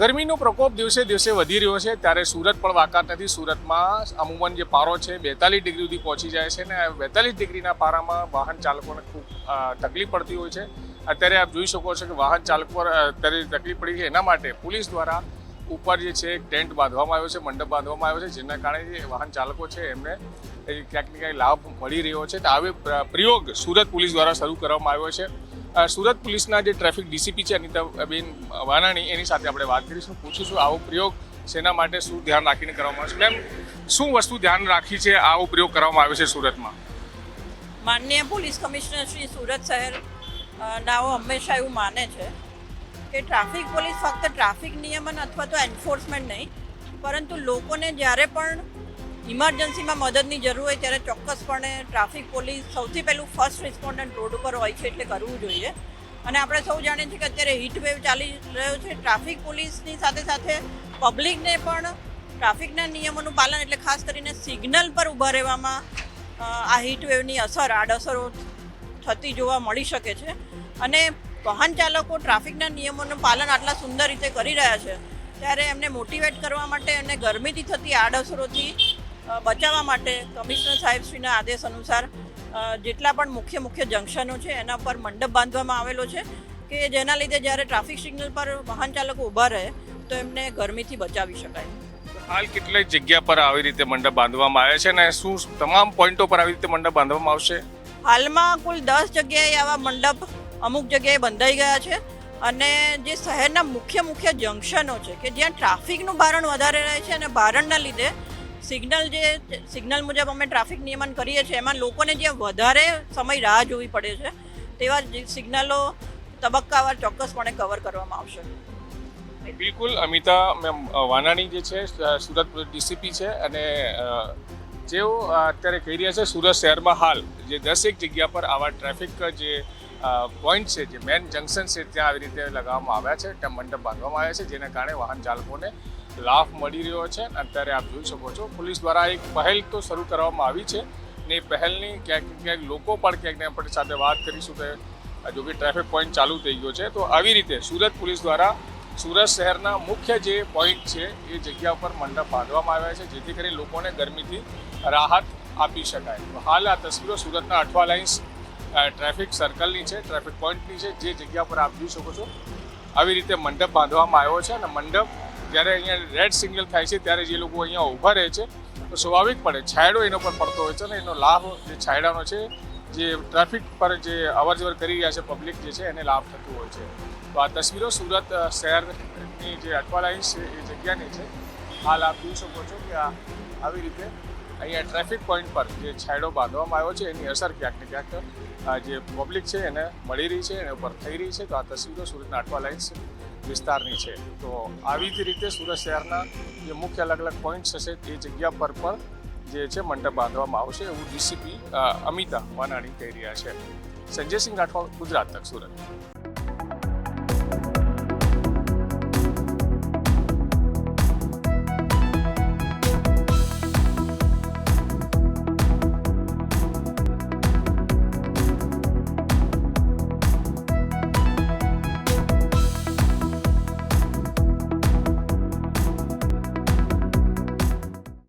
ગરમીનો પ્રકોપ દિવસે દિવસે વધી રહ્યો છે. ત્યારે સુરત પણ વાકાત નથી. સુરતમાં અમુમન જે પારો છે, બેતાલીસ ડિગ્રી સુધી પહોંચી જાય છે ને બેતાલીસ ડિગ્રીના પારામાં વાહન ચાલકોને ખૂબ તકલીફ પડતી હોય છે. અત્યારે આપ જોઈ શકો છો કે વાહન ચાલકો પર અત્યારે તકલીફ પડી છે. એના માટે પોલીસ દ્વારા ઉપર જે છે ટેન્ટ બાંધવામાં આવ્યો છે, મંડપ બાંધવામાં આવ્યો છે, જેના કારણે જે વાહન ચાલકો છે, એમને ક્યાંક ને ક્યાંક લાભ મળી રહ્યો છે. તો આવી પ્રયોગ સુરત પોલીસ દ્વારા શરૂ કરવામાં આવ્યો છે. સુરત પોલીસના જે ટ્રાફિક ડીસીપી છે અનિતાબેન વાનાણી, એની સાથે આપણે વાત કરીશું, પૂછીશું આવો પ્રયોગ શેના માટે શું ધ્યાન રાખીને કરવામાં આવે છે? મેમ, શું વસ્તુ ધ્યાન રાખી છે આવો પ્રયોગ કરવામાં આવે છે સુરતમાં? માનનીય પોલીસ કમિશનર શ્રી સુરત શહેર નાઓ હંમેશા એવું માને છે કે ટ્રાફિક પોલીસ ફક્ત ટ્રાફિક નિયમન અથવા તો એન્ફોર્સમેન્ટ નહીં, પરંતુ લોકોને જ્યારે પણ ઇમરજન્સીમાં મદદની જરૂર હોય ત્યારે ચોક્કસપણે ટ્રાફિક પોલીસ સૌથી પહેલું ફર્સ્ટ રિસ્પોન્ડન્ટ રોડ ઉપર હોય છે એટલે કરવું જોઈએ. અને આપણે સૌ જાણીએ છીએ કે અત્યારે હીટવેવ ચાલી રહ્યો છે. ટ્રાફિક પોલીસની સાથે સાથે પબ્લિકને પણ ટ્રાફિકના નિયમોનું પાલન એટલે ખાસ કરીને સિગ્નલ પર ઊભા રહેવામાં આ હીટવેવની અસર, આડઅસરો થતી જોવા મળી શકે છે. અને વાહન ચાલકો ટ્રાફિકના નિયમોનું પાલન આટલા સુંદર રીતે કરી રહ્યા છે. ત્યારે એમને મોટિવેટ કરવા માટે અને ગરમીથી થતી આડઅસરોથી બચાવવા માટે કમિશનર સાહેબશ્રીના આદેશ અનુસાર જેટલા પણ મુખ્ય મુખ્ય જંકશનો છે એના પર મંડપ બાંધવામાં આવેલો છે કે જેના લીધે જ્યારે ટ્રાફિક સિગ્નલ પર વાહન ચાલકો ઊભા રહે તો એમને ગરમીથી બચાવી શકાય. હાલ કેટલી જગ્યા પર આવી રીતે મંડપ બાંધવામાં આવે છે અને શું તમામ પોઈન્ટો પર આવી રીતે મંડપ બાંધવામાં આવશે? હાલમાં કુલ દસ જગ્યાએ આવા મંડપ અમુક જગ્યાએ બંધાઈ ગયા છે અને જે શહેરના મુખ્ય મુખ્ય જંકશનો છે કે જ્યાં ટ્રાફિકનું ભારણ વધારે રહે છે અને ભારણના લીધે સિગ્નલ જે સિગ્નલ મુજબ અમે ટ્રાફિક નિયમન કરીએ છીએ, એમાં લોકોને જ્યાં વધારે સમય રાહ જોવી પડે છે, તેવા જ સિગ્નલો તબક્કાવાર ચોક્કસપણે કવર કરવામાં આવશે. બિલકુલ, અમિતા મેમ વાનાણી જે છે સુરત ડીસીપી છે અને જેઓ અત્યારે કહી રહ્યા છે સુરત શહેરમાં હાલ જે દસેક જગ્યા પર આવા ટ્રાફિક જે પોઈન્ટ છે, જે મેન જંકશન છે, ત્યાં આવી રીતે લગાવવામાં આવ્યા છે મંડપ બાંધવામાં આવ્યા છે, જેના કારણે વાહન ચાલકોને લાભ મળી રહ્યો છે અત્યારે આપ જોઈ શકો છો, પોલીસ દ્વારા એક પહેલ તો શરૂ કરવામાં આવી છે ને એ પહેલની ક્યાંક ક્યાંક લોકો પણ ક્યાંક ને આપણી સાથે વાત કરીશું કે જો કે ટ્રાફિક પોઈન્ટ ચાલુ થઈ ગયો છે, તો આવી રીતે સુરત પોલીસ દ્વારા સુરત શહેરના મુખ્ય જે પોઈન્ટ છે એ જગ્યા ઉપર મંડપ બાંધવામાં આવ્યા છે, જેથી કરી લોકોને ગરમીથી રાહત આપી શકાય. તો હાલ આ તસવીરો સુરતના અઠવા લાઇન્સ ટ્રાફિક સર્કલની છે ટ્રાફિક પોઈન્ટની છે, જે જગ્યા પર આપ જોઈ શકો છો. આવી રીતે મંડપ બાંધવામાં આવ્યો છે અને મંડપ જ્યારે અહીંયા રેડ સિગ્નલ થાય છે, ત્યારે જે લોકો અહીંયા ઊભા રહે છે, તો સ્વાભાવિક પડે છાયડો એનો પર પડતો હોય છે અને એનો લાભ જે છાયડાનો છે, જે ટ્રાફિક પર જે અવરજવર કરી રહ્યા છે પબ્લિક જે છે, એને લાભ થતો હોય છે. તો આ તસવીરો સુરત શહેરની જે અઠવા લાઇન્સ છે, એ જગ્યાની છે. હાલ આપ જોઈ શકો છો કે આ આવી રીતે અહીંયા ટ્રાફિક પોઈન્ટ પર જે છાયડો બાંધવામાં આવ્યો છે, એની અસર ક્યાંક ને ક્યાંક જે પબ્લિક છે, એને મળી રહી છે, એના ઉપર થઈ રહી છે. તો આ તસવીરો સુરતના અઠવા લાઇન્સ વિસ્તારની છે. તો આવી જ રીતે સુરત શહેરના જે મુખ્ય અલગ અલગ પોઈન્ટ્સ હશે તે જગ્યા પર પણ જે છે મંડપ બાંધવામાં આવશે એવું ડીસીપી અમિતા વાનાણી કહી રહ્યા છે. સંજયસિંહ રાઠોડ, ગુજરાત તક સુરત.